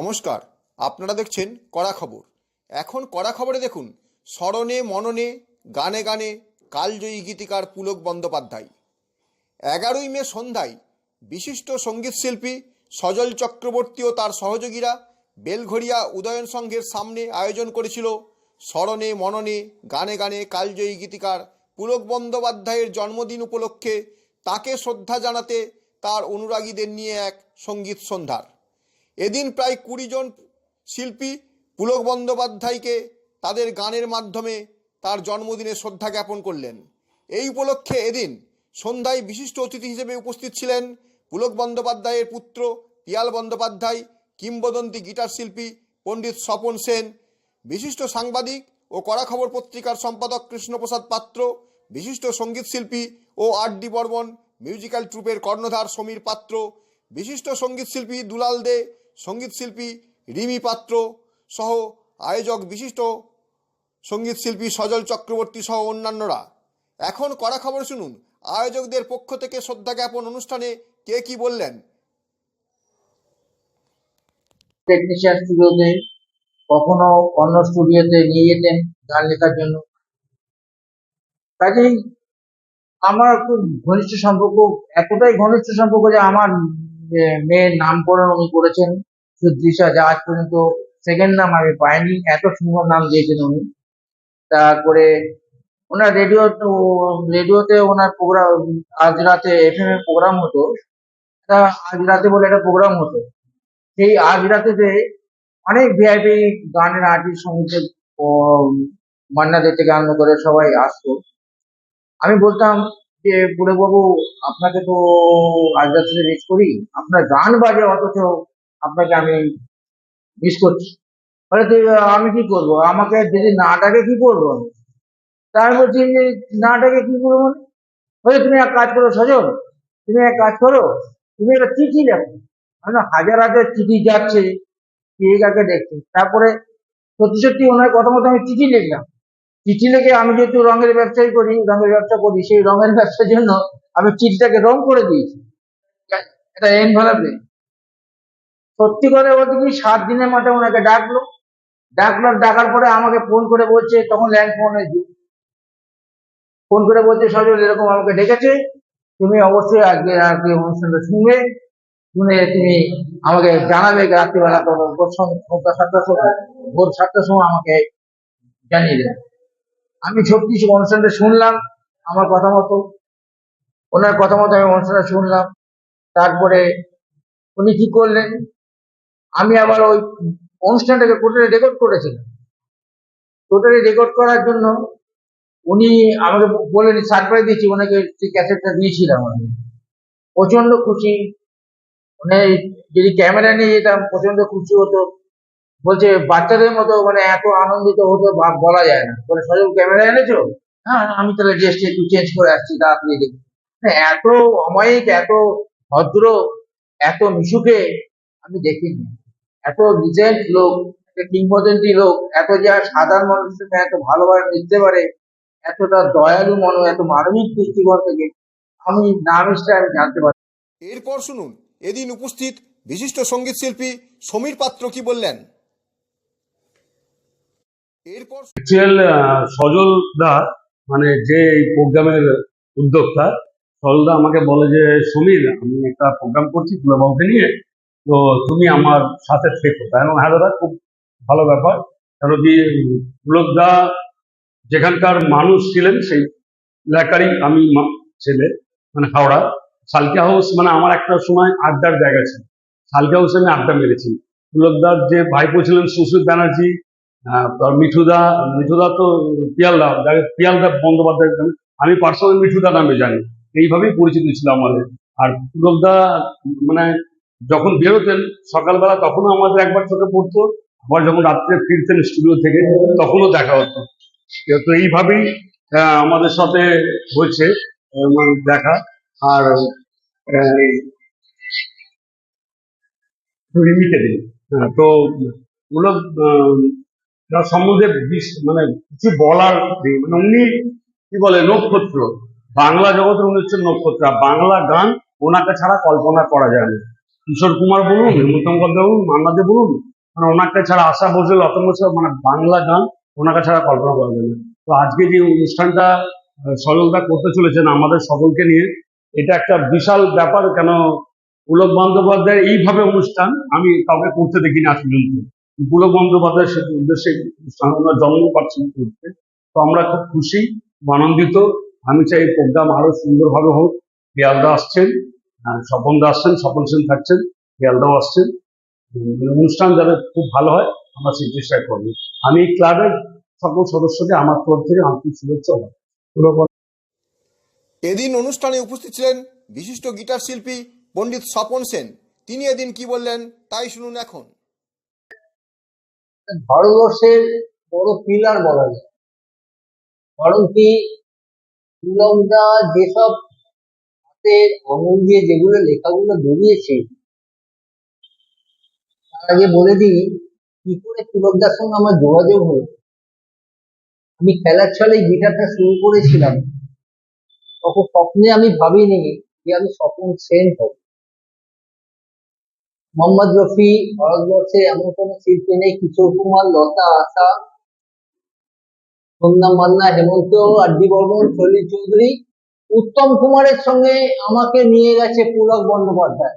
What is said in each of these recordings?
নমস্কার, আপনারা দেখছেন কড়া খবর। এখন কড়া খবরে দেখুন, স্মরণে মননে, গানে গানে কালজয়ী গীতিকার পুলক বন্দ্যোপাধ্যায়। এগারোই মে সন্ধ্যায় বিশিষ্ট সঙ্গীতশিল্পী সজল চক্রবর্তী ও তার সহযোগীরা বেলঘড়িয়া উদয়ন সংঘের সামনে আয়োজন করেছিল স্মরণে মননে, গানে গানে কালজয়ী গীতিকার পুলক বন্দ্যোপাধ্যায়ের জন্মদিন উপলক্ষে তাকে শ্রদ্ধা জানাতে তার অনুরাগীদের নিয়ে এক সংগীত সন্ধ্যার। এদিন প্রায় কুড়ি জন শিল্পী পুলক বন্দ্যোপাধ্যায়কে তাদের গানের মাধ্যমে তার জন্মদিনে শ্রদ্ধা জ্ঞাপন করলেন। এই উপলক্ষে এদিন সন্ধ্যায় বিশিষ্ট অতিথি হিসেবে উপস্থিত ছিলেন পুলক বন্দ্যোপাধ্যায়ের পুত্র পিয়াল বন্দ্যোপাধ্যায়, কিংবদন্তি গিটার শিল্পী পণ্ডিত স্বপন সেন, বিশিষ্ট সাংবাদিক ও কড়া খবর পত্রিকার সম্পাদক কৃষ্ণপ্রসাদ পাত্র, বিশিষ্ট সংগীত শিল্পী ও আর ডি বর্মন, মিউজিক্যাল ট্রুপের কর্ণধার সমীর পাত্র, বিশিষ্ট সংগীত শিল্পী দুলাল দে সংগীত শিল্পী রিমি পাত্র সহ আয়োজক বিশিষ্ট সংগীত শিল্পী সজল চক্রবর্তী সহ অন্যান্যরা। এখন কড়া খবর শুনুন। আয়োজকদের পক্ষ থেকে শ্রদ্ধা জ্ঞাপন অনুষ্ঠানে কে কি বললেন? টেকনিশিয়ান স্টুডিওতে কখনো অন্য স্টুডিওতে নিয়ে যেতেন গান লেখার জন্য। কাজেই আমার খুব ঘনিষ্ঠ সম্পর্ক, এতটাই ঘনিষ্ঠ সম্পর্ক যে আমার মেয়ের নামকরণ উনি করেছেন। সুদৃশা যা আজ পর্যন্ত সেকেন্ড নাম আমি পাইনি। এত সুন্দর নাম দিয়েছেন উনি। তারপরে ওনার রেডিও রেডিওতে ওনার প্রোগ্রাম আজ রাতে এফএম এর প্রোগ্রাম হতো। তা আজ রাতে বলে একটা প্রোগ্রাম হতো। সেই আজ রাতেতে অনেক ভিআইপি গানের আর্টিস্ট সঙ্গীতের মান্না দে থেকে করে সবাই আসতো। আমি বলতাম যে বুড়ে বাবু আপনাকে তো আজ রাতে মিস করি। আপনার গান বাজে অথচ আপনাকে আমি মিস করছি। বলে তুই আমি কি করব? আমাকে যদি না ডাকে কি করব আমি? তা আমি বলছি যে না ডাকে কি করব মানে? বলে, তুমি এক কাজ করো সজল, তুমি এক কাজ করো, তুমি একটা চিঠি লেখো। মানে হাজার হাজার চিঠি যাচ্ছে কাকে দেখছে। তারপরে সত্যি সত্যি ওনার কথা মতো আমি চিঠি লিখলাম। চিঠি লিখে আমি যেহেতু রঙের ব্যবসায়ী করি, রঙের ব্যবসা করি, সেই রঙের ব্যবসার জন্য আমি চিঠিটাকে রং করে দিয়েছি। এটা এনভেলপে সত্যি করে বলতে কি, সাত দিনের মাথায় ওনাকে ডাকলো। ডাকলো, ডাকার পরে আমাকে ফোন করে বলছে, তখন ল্যান্ড ফোনের যুগ ফোন করে বলছে, সজল, এরকম আমাকে ডেকেছে। তুমি অবশ্যই আজকে আজকে অনুষ্ঠানটা শুনবে। শুনে তুমি আমাকে জানাবে রাত্রিবেলা তো সন্ধ্যা সাতটার সময়, ভোর সাতটার সময় আমাকে জানিয়ে দেবে। আমি সত্যি অনুষ্ঠানটা শুনলাম, আমার কথা মতো। ওনার কথা মতো আমি অনুষ্ঠানটা শুনলাম। তারপরে উনি কি করলেন? আমি আবার ওই অনুষ্ঠানটাকে টোটালি রেকর্ড করেছিলাম। টোটালি রেকর্ড করার জন্য উনি আমাকে বলেন সারপ্রাইজ দিয়েছি ওনাকে সেই ক্যাসেটটা দিয়েছিলাম আমি প্রচণ্ড খুশি। মানে যদি ক্যামেরা নিয়ে যেতাম প্রচণ্ড খুশি হতো। বলছে, বাচ্চাদের মতো মানে এত আনন্দিত হতো বলা যায় না। বলে, সজল ক্যামেরা এনেছো? হ্যাঁ আমি তাহলে ড্রেসটা একটু চেঞ্জ করে আসছি, তাড়াতাড়ি দেখি। মানে এত অমায়িক, এত ভদ্র, এত মিশুকে আমি দেখিনি। এত ডিসেন্ট লোক একটা কিংবদন্তি লোক এত যা সাধারণ মানুষের সঙ্গে এত ভালোভাবে মিশতে পারে এতটা দয়ালু মন এত মানবিক দৃষ্টিকোণ থেকে আমি নাম আমি জানতে পারি এরপর শুনুন এদিন উপস্থিত বিশিষ্ট সংগীত শিল্পী সমীর পাত্র কি বললেন? এরপর অ্যাকচুয়াল সজল দা মানে যে এই প্রোগ্রামের উদ্যোক্তা সজল দা আমাকে বলে যে সমীর আমি একটা প্রোগ্রাম করছি ফুলাবাবুকে নিয়ে। তো তুমি আমার সাথে থেকো। এবং হ্যাঁ দাদা, খুব ভালো ব্যাপার। কারণ কি পুলকদা যেখানকার মানুষ ছিলেন সেই এলাকারই আমি ছেলে মানে হাওড়া। সালকা হাউস মানে আমার একটা সময় আড্ডার জায়গা ছিল। সালকা হাউসে আমি আড্ডা মেরেছি। পুলকদার যে ভাইপো ছিলেন সুশীল ব্যানার্জি মিঠুদা মিঠুদা তো পিয়ালদা পিয়ালদা বন্দ্যোপাধ্যায়। আমি পার্সোনাল মিঠুদা নামে জানি। এইভাবেই পরিচিত ছিল আমাদের। আর পুলকদা মানে যখন বেরোতেন সকালবেলা তখনও আমাদের একবার চোখে পড়তো। আবার যখন রাত্রে ফিরতেন স্টুডিও থেকে তখনও দেখা হতো। তো এইভাবেই আমাদের সাথে হয়েছে মানে দেখা। আর হ্যাঁ, তো ওগুলো সম্বন্ধে মানে কিছু বলার নেই। মানে উনি কি বলে নক্ষত্র। বাংলা জগতের উনি হচ্ছেন নক্ষত্র। বাংলা গান ওনাকে ছাড়া কল্পনা করা যায় না। কিশোর কুমার বলুন হেমন্ত বলুন, মান্না বলুন মানে ওনাকে ছাড়া আশা বসে লতা বসে মানে বাংলা গান ওনাকে ছাড়া কল্পনা করা না। তো আজকে যে অনুষ্ঠানটা সজলদা করতে চলেছেন আমাদের সকলকে নিয়ে, এটা একটা বিশাল ব্যাপার কেন পুলক বন্দ্যোপাধ্যায়ের এইভাবে অনুষ্ঠান, আমি কাউকে করতে দেখিনি আজ পর্যন্ত। পুলক বন্দ্যোপাধ্যায়ের সে- উদ্দেশ্যে অনুষ্ঠান জন্ম পাচ্ছি করতে তো আমরা খুব খুশি, আনন্দিত। আমি চাই প্রোগ্রাম আরও সুন্দরভাবে হোক। বিয়ালদা আসছেন। স্বপনদা আসছেন স্বপন সেন থাকছেন বিয়ালদাও আসছেন। মানে অনুষ্ঠান যাতে খুব ভালো হয় আমরা সেই চেষ্টা করব। আমি এই ক্লাবের সকল সদস্যকে আমার তরফ থেকে আন্তরিক শুভেচ্ছা ও এদিন অনুষ্ঠানে উপস্থিত ছিলেন বিশিষ্ট গিটার শিল্পী পণ্ডিত স্বপন সেন। তিনি এদিন কি বললেন তাই শুনুন এখন। ভারতবর্ষের বড় পিলার বলা যায়। কারণ কি পুলকদা যেসব হাতের আঙুল দিয়ে যেগুলো লেখাগুলো তার আগে বলে দিই, কি করে পুলকদার সঙ্গে আমার যোগাযোগ হলো? আমি খেলার ছলে গিটারটা শুরু করেছিলাম। তখন স্বপ্নে আমি ভাবিনি যে আমি স্বপ্ন সেন হব। মোহাম্মদ রফি ভারতবর্ষে এমন কোনো শিল্পী নেই, কিশোর কুমার, লতা আশা সন্ধ্যা মান্না, হেমন্ত আরডি বর্মন সলিল চৌধুরী উত্তম কুমারের সঙ্গে আমাকে নিয়ে গেছে পুলক বন্দ্যোপাধ্যায়।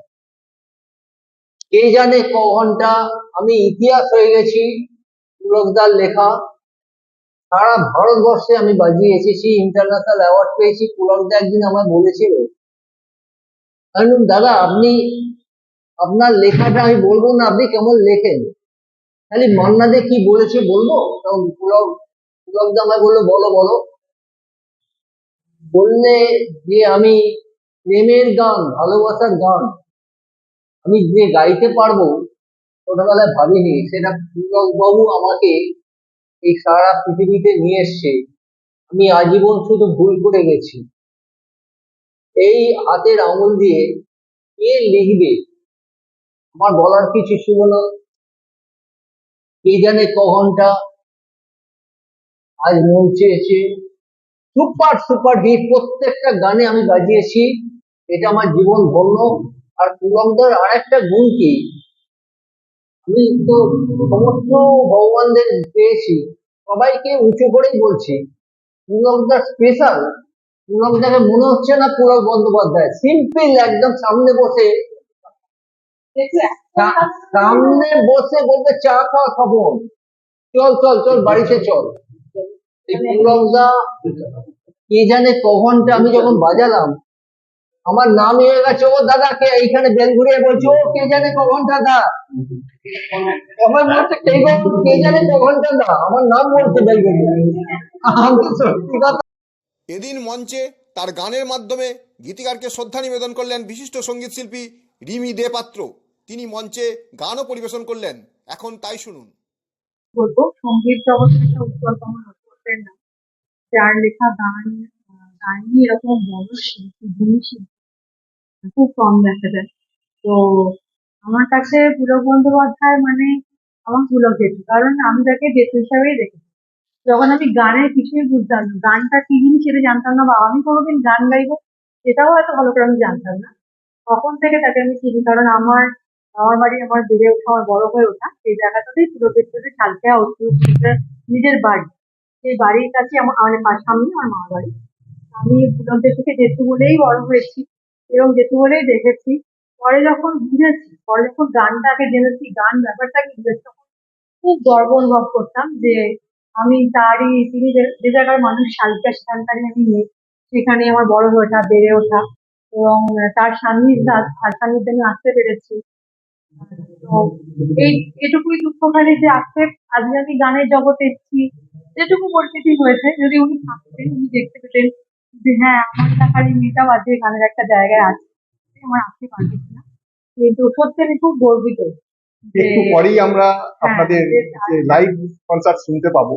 কে জানে ক ঘণ্টা আমি ইতিহাস হয়ে গেছি পুলকদার লেখা। সারা ভারতবর্ষে আমি বাজিয়ে এসেছি ইন্টারন্যাশনাল অ্যাওয়ার্ড পেয়েছি পুলকদা একদিন আমায় বলেছিল। দাদা, আপনি, আপনার লেখাটা আমি বলব না, আপনি কেমন লেখেন? খালি মান্না দে কি বলেছে বলব? তখন পুলক পুলকদা আমায় বলল, বলো বলো। বললে যে আমি প্রেমের গান, ভালোবাসার গান আমি যে গাইতে পারব, ছোটবেলায় ভাবিনি। সেটা বাবু আমাকে এই সারা পৃথিবীতে নিয়ে এসছে। আমি আজীবন শুধু ভুল করে গেছি। এই হাতের আঙুল দিয়ে কে লিখবে? আমার বলার কিছু ছিল না। কে জানে ক ঘণ্টা আজ মন চেয়েছে। সুপার সুপার হিট, প্রত্যেকটা গানে আমি বাজিয়েছি। এটা আমার জীবন ধন্য। আর পুলকদার আর একটা গুণ কি? আমি তো সমস্ত ভগবানদের পেয়েছি। সবাইকে উঁচু করেই বলছি পুলকদার স্পেশাল পুলকদাকে মনে হচ্ছে না পুলক বন্দ্যোপাধ্যায়। সিম্পল একদম সামনে বসে। সামনে বসে বলবে, চা খাওয়া খবর। চল চল চল, বাড়িতে চল। এই কে জানে ক ঘণ্টা আমি যখন বাজালাম আমার নাম হয়ে গেছে ও দাদা কে এইখানে বেল ঘুরিয়ে বলছে ও কে জানে ক ঘণ্টা দা? আমার বলছে কে কে জানে ক ঘণ্টা দা? আমার নাম বলছে বেল ঘুরিয়ে। এদিন মঞ্চে তার গানের মাধ্যমে গীতিকারকে শ্রদ্ধা নিবেদন করলেন বিশিষ্ট সংগীত শিল্পী রিমি দে পাত্র তিনি মঞ্চে গানও পরিবেশন করলেন। এখন তাই শুনুন। বলব সংগীত জগতের একটা উজ্জ্বলতম নক্ষত্রের নাম যার লেখা গান গান নিয়ে এরকম বড় শিল্পী গুণী শিল্পী, খুব কম দেখা যায়। তো আমার কাছে পুলক বন্দ্যোপাধ্যায় মানে আমার পুলক জেঠু কারণ আমি তাকে জেঠু হিসাবেই দেখেছি যখন আমি গানের কিছুই বুঝতাম না গানটা কি জিনিস সেটা জানতাম না, বা আমি কোনোদিন গান গাইবো সেটাও হয়তো ভালো করে আমি জানতাম না। তখন থেকে তাকে আমি চিনি, কারণ আমার আমার বাড়ি আমার বেড়ে ওঠা, আমার বড় হয়ে ওঠা, সেই জায়গাটাতেই সাথে চালকেয়া উত্তর নিজের বাড়ি। সেই বাড়ির কাছে আমার পা- সামনে আমার মামার বাড়ি। আমি পুলকদের থেকে জেঠু বলেই বড় হয়েছি, এবং জেঠু বলেই দেখেছি। পরে যখন বুঝেছি, পরে যখন গানটাকে জেনেছি, গান ব্যাপারটাকে বুঝেছি তখন খুব গর্ব অনুভব করতাম যে আমি তারই, তিনি যে জায়গার মানুষ শালিকা সেখানকারই আমি মেয়ে সেখানে আমার বড় হয়ে ওঠা, বেড়ে ওঠা, এবং তার সান্নিধ্যে আর সান্নিধ্যে আমি আসতে পেরেছি। তো এই এটুকুই দুঃখখানি যে আজকে আজকে আমি গানের জগতে এসেছি যেটুকু পরিস্থিতি হয়েছে যদি উনি থাকতেন উনি দেখতে পেতেন যে হ্যাঁ আমার এলাকার এই মেয়েটাও আজকে গানের একটা জায়গায় আছে আমার আসতে পারবে না কিন্তু সত্যি আমি খুব গর্বিত একটু পরেই আমরা হ্যাঁ, আপনাদের লাইভ কনসার্ট শুনতে পাবো।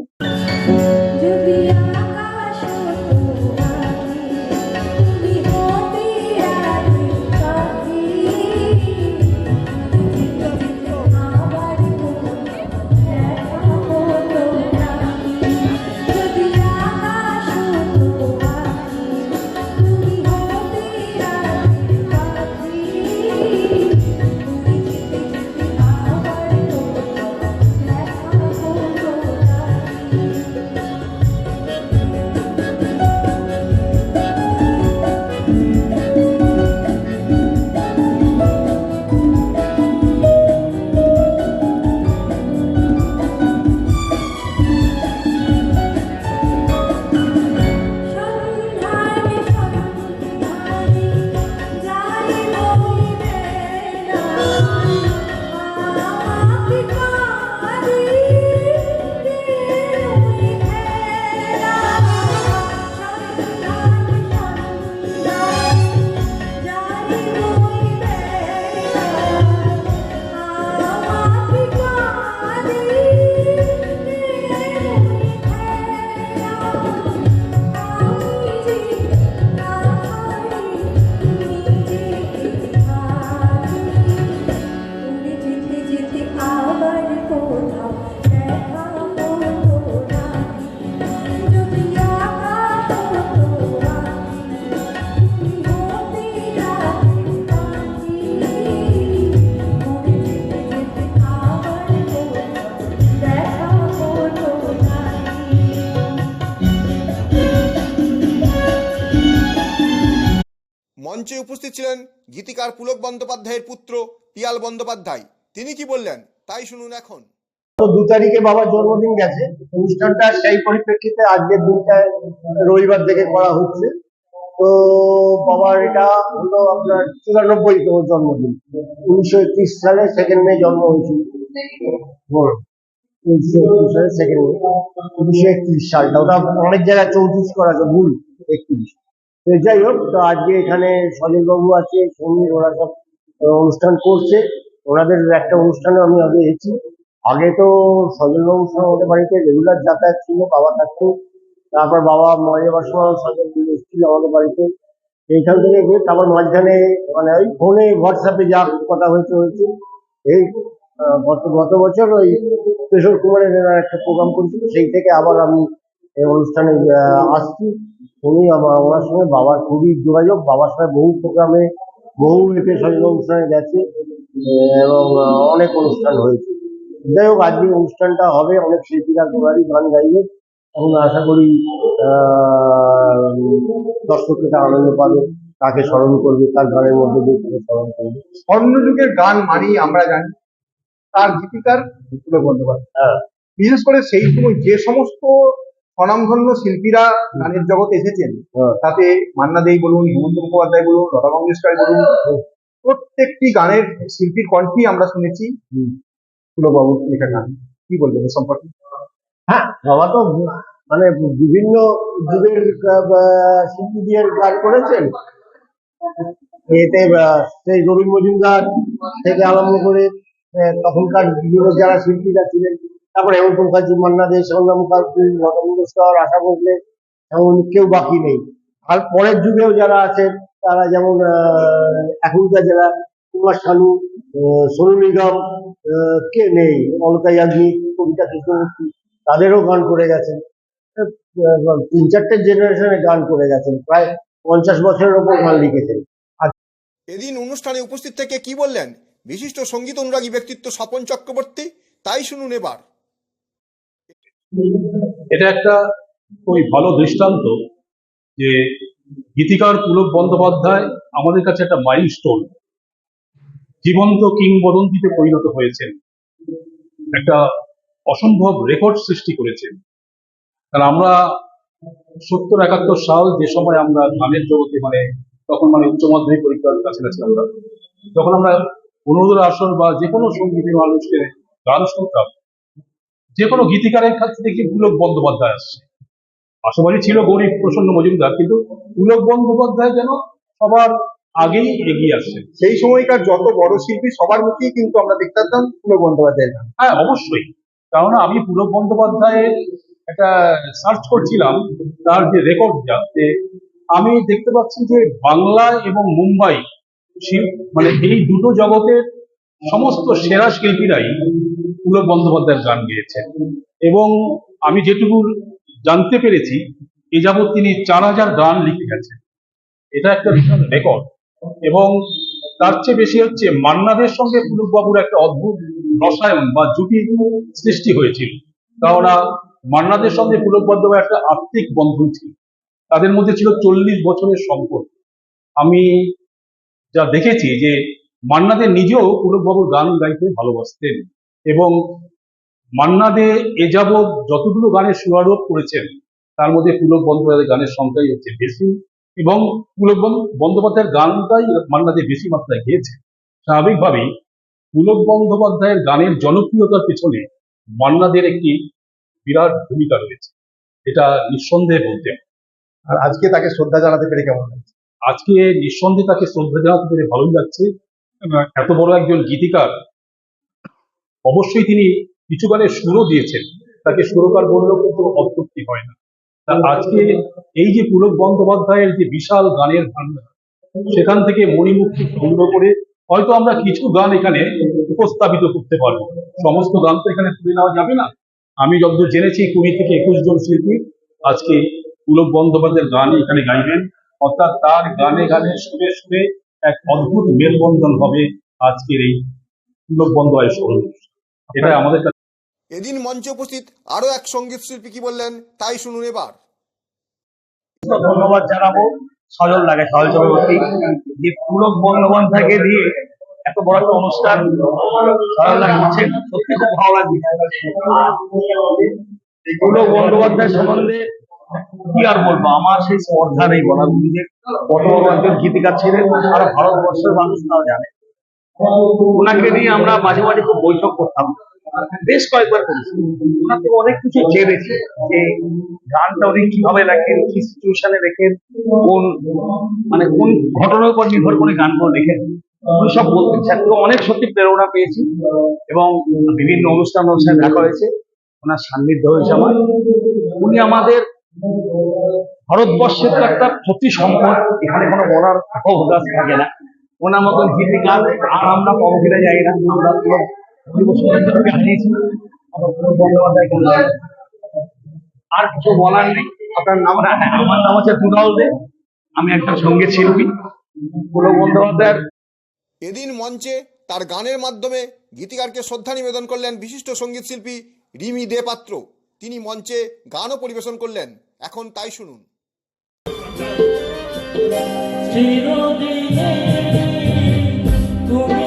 মঞ্চে উপস্থিত ছিলেন গীতিকার পুলক বন্দ্যোপাধ্যায়ের পুত্র পিয়াল বন্দ্যোপাধ্যায়। তিনি কি বললেন? তাই শুনুন এখন। তো দু তারিখে বাবার জন্মদিন গেছে। অনুষ্ঠানটা সেই পরিপ্রেক্ষিতে আজকের দিনটা রবিবার থেকে করা হচ্ছে। তো বাবার এটা হলো আপনার চুরানব্বই জন্মদিন। উনিশশো একত্রিশ সালে সেকেন্ড মে জন্ম হয়েছিল। উনিশশো একত্রিশ সালে সেকেন্ড মে উনিশশো একত্রিশ সালটা। ওটা অনেক জায়গায় চৌত্রিশ করা আছে। ভুল। একত্রিশ। যাই হোক, তো আজকে এখানে সজল বাবু আছে সমীর ওরা সব অনুষ্ঠান করছে। ওনাদের একটা অনুষ্ঠানে আমি আগে এসেছি। আগে তো সজলবাবুর সঙ্গে আমাদের বাড়িতে রেগুলার যাতায়াত ছিল, বাবা থাকতো। তারপর বাবা মারা যাবার সময় সজল এসেছিল আমাদের বাড়িতে। এইখান থেকে গিয়ে তারপর মাঝখানে মানে ওই ফোনে হোয়াটসঅ্যাপে যা কথা হয়েছে হয়েছে। এই গত গত বছর ওই কিশোর কুমারের একটা প্রোগ্রাম করেছিল, সেই থেকে আবার আমি এই অনুষ্ঠানে আসছি। উনি আমার ওনার সঙ্গে বাবার খুবই যোগাযোগ বাবার সঙ্গে বহু প্রোগ্রামে বহু এতে সজল অনুষ্ঠানে গেছে এবং অনেক অনুষ্ঠান হয়েছে। যাই হোক আজকে অনুষ্ঠানটা হবে অনেক শিল্পীরা গোড়ারি গান গাইবে এবং আশা করি আহ, দর্শকেরা আনন্দ পাবে তাকে স্মরণ করবে তার গানের মধ্যে দিয়ে তাকে স্মরণ করবে। স্বর্ণযুগের গান মানেই আমরা জানি তার গীতিকার বন্দ্যোপাধ্যায়। হ্যাঁ। বিশেষ করে সেই সময় যে সমস্ত স্বনামধন্য শিল্পীরা গানের জগতে এসেছেন। হ্যাঁ। তাতে মান্না দেই বলুন হেমন্ত মুখোপাধ্যায় বলুন লতা মঙ্গেশকর বলুন প্রত্যেকটি গানের শিল্পীর কণ্ঠই আমরা শুনেছি। লেখা গান। কি বলবেন এ সম্পর্কে? হ্যাঁ বাবা তো মানে বিভিন্ন যুগের আহ, শিল্পীদের গান করেছেন। এতে সেই রবীন্দ্র মজুমদার থেকে আরম্ভ করে তখনকার বিভিন্ন যারা শিল্পীরা ছিলেন তারপরে হেমন্ত মুখার্জি মান্না দে সন্ধ্যা মুখার্জি লতা মঙ্গেশকর আশা ভোসলে এমন কেউ বাকি নেই। আর পরের যুগেও যারা আছেন, তারা যেমন এখনকার যারা কুমার শানু সোনু নিগম কে নেই? অলকা ইয়াগনিক কবিতা কৃষ্ণমূর্তি, তাদেরও গান করে গেছেন। তিন চারটে জেনারেশনে গান করে গেছেন, প্রায় পঞ্চাশ বছরের ওপর গান লিখেছেন। এদিন অনুষ্ঠানে উপস্থিত থেকে কি বললেন? বিশিষ্ট সংগীত অনুরাগী ব্যক্তিত্ব স্বপন চক্রবর্তী, তাই শুনুন এবার। এটা একটা খুবই ভালো দৃষ্টান্ত যে গীতিকার পুলক বন্দ্যোপাধ্যায় আমাদের কাছে একটা মাইলস্টোন জীবন্ত কিংবদন্তিতে পরিণত হয়েছেন। একটা অসম্ভব রেকর্ড সৃষ্টি করেছেন। কারণ আমরা সত্তর একাত্তর সাল যে সময় আমরা গানের জগতে মানে তখন মানে উচ্চ মাধ্যমিক পরীক্ষার কাছাকাছি আমরা, যখন আমরা অনুরোধের আসর বা যে কোনো সঙ্গীতের মানুষকে গান শুনতাম যে কোনো গীতিকারের কাছ থেকে পুলক বন্দ্যোপাধ্যায় আসছে। আশাবাড়ি ছিল গরিব প্রসন্ন মজুমদার কিন্তু পুলক বন্দ্যোপাধ্যায় যেন সবার আগেই এগিয়ে আসছেন সেই সময়কার যত বড় শিল্পী সবার মুখেই কিন্তু আমরা দেখতে পেতাম পুলক বন্দ্যোপাধ্যায়ের গান। হ্যাঁ অবশ্যই। কারণ আমি পুলক বন্দ্যোপাধ্যায়ের একটা সার্চ করছিলাম তার যে রেকর্ড যাতে আমি দেখতে পাচ্ছি যে বাংলা এবং মুম্বাই মানে এই দুটো জগতের সমস্ত সেরা শিল্পীরাই পুলক বন্দ্যোপাধ্যায়ের গান গেয়েছেন। এবং আমি যেটুকু জানতে পেরেছি, এ যাবৎ তিনি চার হাজার গান লিখে গেছেন। এটা একটা বিশাল রেকর্ড এবং তার চেয়ে বেশি হচ্ছে মান্নাদের সঙ্গে পুলকবাবুর একটা অদ্ভুত রসায়ন বা জুটি সৃষ্টি হয়েছিল। কেননা মান্নাদের সঙ্গে পুলক বন্দ্যোপাধ্যায় একটা আত্মিক বন্ধন ছিল। তাদের মধ্যে ছিল চল্লিশ বছরের সম্পর্ক। আমি যা দেখেছি যে মান্নাদের নিজেও পুলকবাবুর গান গাইতে ভালোবাসতেন এবং মান্নাদে এ যাবৎ যতগুলো গানের সুরারোপ করেছেন তার মধ্যে পুলক বন্দ্যোপাধ্যায়ের গানের সংখ্যাই হচ্ছে বেশি এবং পুলক বন্দ্যোপাধ্যায়ের গানটাই মান্নাদে বেশি মাত্রায় গেয়েছে। স্বাভাবিকভাবেই পুলক বন্দ্যোপাধ্যায়ের গানের জনপ্রিয়তার পেছনে মান্নাদের একটি বিরাট ভূমিকা রয়েছে এটা নিঃসন্দেহে বলতে আর আজকে তাকে শ্রদ্ধা জানাতে পেরে কেমন লাগছে? আজকে নিঃসন্দেহে তাকে শ্রদ্ধা জানাতে পেরে ভালোই লাগছে। এত বড় একজন গীতিকার, অবশ্যই তিনি কিছু গানের সুরও দিয়েছেন। তাকে সুরকার বললেও কিন্তু অত্যুক্তি হয় না। তা আজকে এই যে পুলক বন্দ্যোপাধ্যায়ের যে বিশাল গানের ভান্ডার সেখান থেকে মণিমুক্তি সংগ্রহ করে হয়তো আমরা কিছু গান এখানে উপস্থাপিত করতে পারব। সমস্ত গান তো এখানে তুলে নেওয়া যাবে না। আমি যতদূর জেনেছি, কুড়ি থেকে একুশ জন শিল্পী আজকে পুলক বন্দ্যোপাধ্যায়ের গান এখানে গাইবেন। অর্থাৎ তার গানে গানে শুনে সুরে এক অদ্ভুত মেলবন্ধন হবে আজকের এই স্মরণ অনুষ্ঠান। এটা আমাদের কাছে এদিন মঞ্চে উপস্থিত আরও এক সংগীত শিল্পী কি বললেন তাই শুনুন এবার। ধন্যবাদ জানাব। সজল লাগে সজল চক্রবর্তী। যে পুলক বন্দ্যোপাধ্যায়কে দিয়ে এত বড় একটা অনুষ্ঠান সজল লাগে সত্যি খুব ভালো লাগছে। পুলক বন্দ্যোপাধ্যায় সম্বন্ধে কি আর বলব? আমার সেই স্পর্ধা নেই বলার যে কত গীতিকার ছিলেন, সারা ভারতবর্ষের মানুষ তাও জানে। ওনাকে নিয়ে আমরা মাঝে মাঝে খুব বৈঠক করতাম। বেশ কয়েকবার করেছি। ওনার থেকে অনেক কিছু জেনেছি যে গানটা উনি কীভাবে লেখেন, কি সিচুয়েশনে লেখেন, কোন মানে কোন ঘটনার উপর নির্ভর করে গানগুলো লেখেন, উনি সব বলতেন। থেকে অনেক সত্যি প্রেরণা পেয়েছি এবং বিভিন্ন অনুষ্ঠান অনুষ্ঠানে দেখা হয়েছে। ওনার সান্নিধ্য হয়েছে আমার। উনি আমাদের ভারতবর্ষের তো একটা প্রতি সম্পদ, এখানে কোনো বলার অবকাশ থাকে না। ওনার মতন গীতিকার আর আমরা কবকিরা যাই না, আমরা বন্দ্যোপাধ্যায় আর কিছু বলার নেই। আপনার নাম আমার নাম হচ্ছে দুলাল দে। আমি একটা সংগীত শিল্পী। পুরো বন্দ্যোপাধ্যায়ের। এদিন মঞ্চে তার গানের মাধ্যমে গীতিকারকে শ্রদ্ধা নিবেদন করলেন বিশিষ্ট সংগীত শিল্পী রিমি দে পাত্র তিনি মঞ্চে গানও পরিবেশন করলেন। এখন তাই শুনুন। তুমি